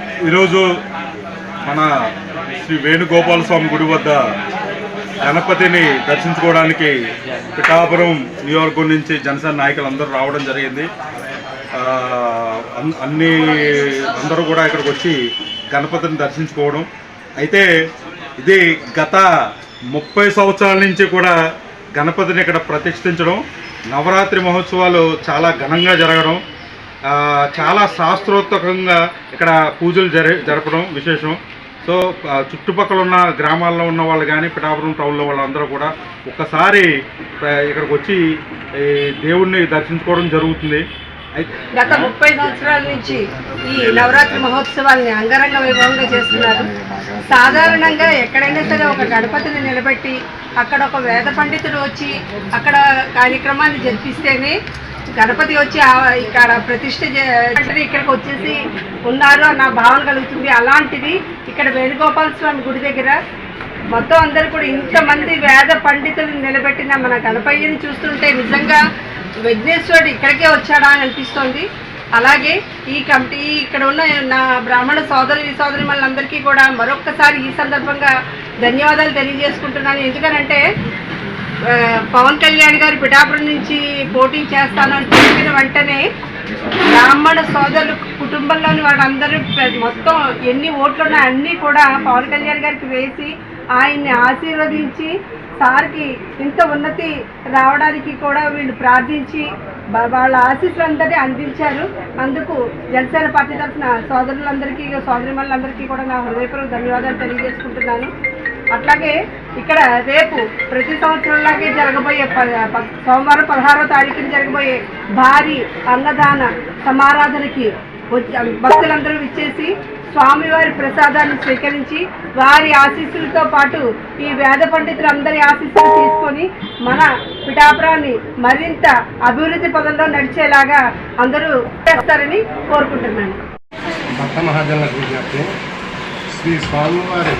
ఈరోజు మన శ్రీ వేణుగోపాల స్వామి గుడి వద్ద గణపతిని దర్శించుకోవడానికి పిఠాపురం నియోజకవర్గం నుంచి జనసేన నాయకులు అందరూ రావడం జరిగింది. అన్- అన్ని అందరూ కూడా ఇక్కడికి వచ్చి గణపతిని దర్శించుకోవడం. అయితే ఇది గత ముప్పై సంవత్సరాల నుంచి కూడా గణపతిని ఇక్కడ ప్రతిష్ఠించడం నవరాత్రి మహోత్సవాలు చాలా ఘనంగా జరగడం చాలా శాస్త్రోత్తకంగా ఇక్కడ పూజలు జరి జరపడం విశేషం. సో చుట్టుపక్కల ఉన్న గ్రామాల్లో ఉన్న వాళ్ళు కానీ పిఠాపురం టౌన్లో వాళ్ళందరూ కూడా ఒక్కసారి ఇక్కడికి వచ్చి దేవుణ్ణి దర్శించుకోవడం జరుగుతుంది. గత ముప్పై సంవత్సరాల నుంచి ఈ నవరాత్రి మహోత్సవాల్ని అంగరంగ వైభవంగా చేస్తున్నారు. సాధారణంగా ఎక్కడైనా సరే ఒక గణపతిని నిలబెట్టి అక్కడ ఒక వేద పండితుడు వచ్చి అక్కడ కార్యక్రమాన్ని జరిపిస్తేనే గణపతి వచ్చి ఇక్కడ ప్రతిష్ట ఇక్కడికి వచ్చేసి ఉన్నారు అన్న భావన కలుగుతుంది. అలాంటిది ఇక్కడ వేణుగోపాల స్వామి గుడి దగ్గర మొత్తం అందరూ కూడా ఇంతమంది వేద పండితులను నిలబెట్టిన మన గణపయ్యని చూస్తుంటే నిజంగా విఘ్నేశ్వరుడు ఇక్కడికే వచ్చాడా అని అనిపిస్తోంది. అలాగే ఈ కమిటీ ఇక్కడ ఉన్న నా బ్రాహ్మణ సోదరి సోదరి మనందరికీ కూడా మరొక్కసారి ఈ సందర్భంగా ధన్యవాదాలు తెలియజేసుకుంటున్నాను. ఎందుకనంటే పవన్ కళ్యాణ్ గారు పిఠాపురం నుంచి పోటీ చేస్తాను అని చెప్పిన వెంటనే బ్రాహ్మణ సోదరులు కుటుంబంలోని వాళ్ళందరూ మొత్తం ఎన్ని ఓట్లున్నా అన్నీ కూడా పవన్ కళ్యాణ్ గారికి వేసి ఆయన్ని ఆశీర్వదించి సార్కి ఇంత ఉన్నతి రావడానికి కూడా వీళ్ళు ప్రార్థించి వాళ్ళ వాళ్ళ ఆశీస్సులందరినీ అందించారు. అందుకు జనసేన పార్టీ తరఫున సోదరులందరికీ సోదరిమణులందరికీ కూడా నా హృదయపూర్వక ధన్యవాదాలు తెలియజేసుకుంటున్నాను. అట్లాగే ఇక్కడ రేపు ప్రతి సంవత్సరంలాగే జరగబోయే సోమవారం పదహారో తారీఖున జరగబోయే భారీ అన్నదాన సమారాధనకి భక్తులందరూ ఇచ్చేసి స్వామివారి ప్రసాదాన్ని స్వీకరించి వారి ఆశీస్సులతో పాటు ఈ వేద పండితులందరి ఆశీస్సులు తీసుకొని మన పిఠాపురాన్ని మరింత అభివృద్ధి పదంలో నడిచేలాగా అందరూ చేస్తారని కోరుకుంటున్నాను. భక్త మహాజనులకు విజ్ఞప్తి శ్రీ స్వామివారి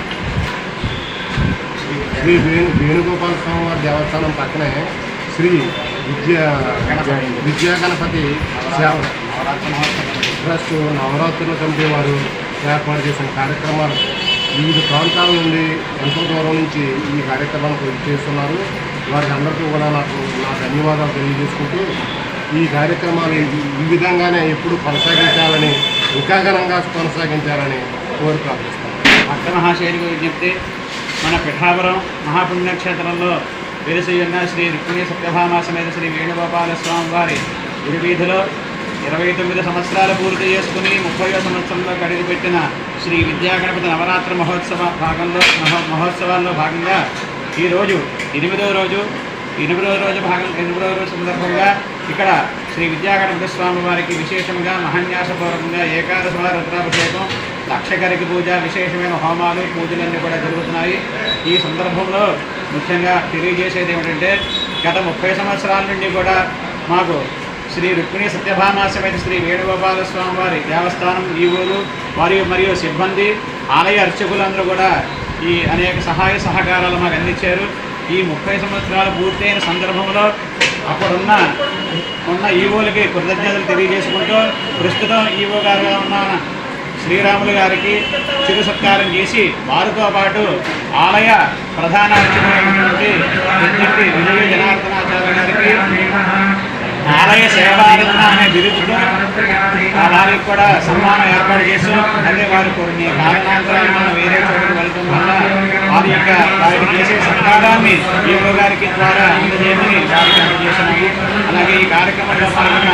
శ్రీ వేణు వేణుగోపాల స్వామివారి దేవస్థానం పక్కనే శ్రీ విద్యా విద్యా గణపతి సేవ ట్రస్ట్ నవరాత్రుల కమిటీ వారు ఏర్పాటు చేసిన కార్యక్రమాలు వివిధ ప్రాంతాల నుండి ఎంతో దూరం నుంచి ఈ కార్యక్రమానికి చేస్తున్నారు. వారికి అందరికీ కూడా నాకు నా ధన్యవాదాలు తెలియజేసుకుంటూ ఈ కార్యక్రమాలు ఈ- విధంగానే ఎప్పుడు కొనసాగించాలని ఇంకా ఘనంగా కొనసాగించాలని కోరి ప్రార్థిస్తాను భక్త మహాశైలికి విజ్ఞప్తి మన పిఠాపురం మహాపుణ్యక్షేత్రంలో వెలిసి ఉన్న శ్రీ రుక్మిణి సత్యభామ సమేత శ్రీ వేణుగోపాల స్వామి వారి గురువీధిలో ఇరవై తొమ్మిది సంవత్సరాలు పూర్తి చేసుకుని ముప్పైవ సంవత్సరంలో పెట్టిన శ్రీ విద్యాగణపతి నవరాత్రి మహోత్సవ భాగంలో మహో మహోత్సవాల్లో భాగంగా ఈరోజు ఎనిమిదవ రోజు ఎనిమిదవ రోజు భాగం ఎనిమిదవ రోజు సందర్భంగా ఇక్కడ శ్రీ విద్యాగణపతి స్వామి వారికి విశేషంగా మహాన్యాసపూర్వకంగా ఏకాదశ రుద్రాభిషేకం లక్షకరికి పూజ విశేషమైన హోమాలు పూజలన్నీ కూడా జరుగుతున్నాయి. ఈ సందర్భంలో ముఖ్యంగా తెలియజేసేది ఏమిటంటే గత ముప్పై సంవత్సరాల నుండి కూడా మాకు శ్రీ రుక్మిణి సత్యభామ సమేత శ్రీ వేణుగోపాలస్వామి వారి దేవస్థానం ఈవోలు మరియు మరియు సిబ్బంది ఆలయ అర్చకులందరూ కూడా ఈ అనేక సహాయ సహకారాలు మాకు అందించారు. ఈ ముప్పై సంవత్సరాలు పూర్తయిన సందర్భంలో అప్పుడున్న ఉన్న ఈవోలకి కృతజ్ఞతలు తెలియజేసుకుంటూ ప్రస్తుతం ఈవో గారుగా ఉన్న శ్రీరాములు గారికి చిరు సత్కారం చేసి వారితో పాటు ఆలయ ప్రధాన అర్చకులైనటువంటి విజయ జనార్దనాచార్య గారికి ఆలయ సేవారత్న అనే ఆ వారికి కూడా సన్మానం ఏర్పాటు చేసి అంటే వారు కొన్ని కారణాంతరాలు మనం వేరే చోటుకు వెళ్ళడం వల్ల వారి యొక్క వారికి చేసే సత్కారాన్ని ఈవో గారికి ద్వారా అందజేయమని వారికి అందజేసినాము అలాగే ఈ కార్యక్రమంలో పాల్గొన్న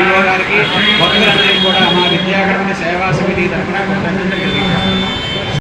ఈవో గారికి భక్తులందరికీ కూడా మా విద్యాగణపతి సేవా సమితి తరఫున కృతజ్ఞతలు